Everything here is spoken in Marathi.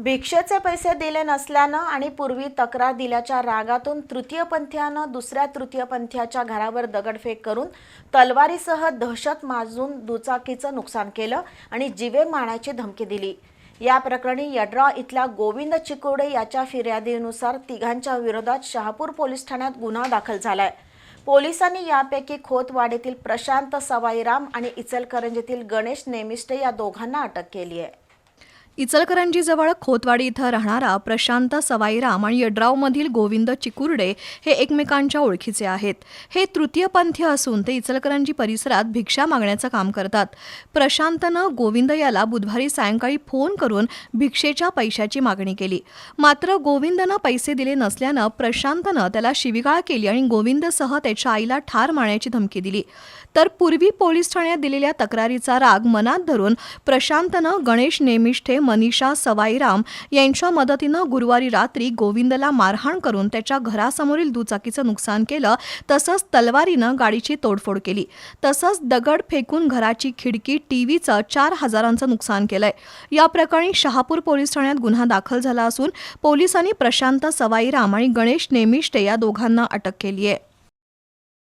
भिक्षेचे पैसे दिले नसल्यानं आणि पूर्वी तक्रार दिल्याच्या रागातून तृतीयपंथीयानं दुसऱ्या तृतीयपंथीयाच्या घरावर दगडफेक करून तलवारीसह दहशत माजून दुचाकीचं नुकसान केलं आणि जीवे मारण्याची धमकी दिली. या प्रकरणी यड्रा इथल्या गोविंद चिकोडे याच्या फिर्यादीनुसार तिघांच्या विरोधात शहापूर पोलीस ठाण्यात गुन्हा दाखल झालाय. पोलिसांनी यापैकी खोतवाडीतील प्रशांत सवाईराम आणि इचलकरंजीतील गणेश नेमिष्टे या दोघांना अटक केली आहे इचलकरंजीजवळ खोतवाडी इथं राहणारा प्रशांत सवाईराम आणि यड्रावमधील गोविंद चिकुर्डे हे एकमेकांच्या ओळखीचे आहेत. हे तृतीयपंथीय असून ते इचलकरंजी परिसरात भिक्षा मागण्याचं काम करतात. प्रशांतनं गोविंद याला बुधवारी सायंकाळी फोन करून भिक्षेच्या पैशाची मागणी केली. मात्र गोविंदनं पैसे दिले नसल्यानं प्रशांतनं त्याला शिविगाळ केली आणि गोविंदसह त्याच्या आईला ठार मारण्याची धमकी दिली. तर पूर्वी पोलीस ठाण्यात दिलेल्या तक्रारीचा राग मनात धरून प्रशांतनं गणेश नेमिष्ठे मनीषा सवाईराम यांच्या मदतीनं गुरुवारी रात्री गोविंदला मारहाण करून त्याच्या घरासमोरील दुचाकीचं नुकसान केलं तसंच तलवारीनं गाडीची तोडफोड केली. तसंच दगड फेकून घराची खिडकी टीव्हीचं चार हजारांचं नुकसान केलंय. या प्रकरणी शहापूर पोलीस ठाण्यात गुन्हा दाखल झाला असून पोलिसांनी प्रशांत सवाईराम आणि गणेश नेमिष्टे या दोघांना अटक केली आहे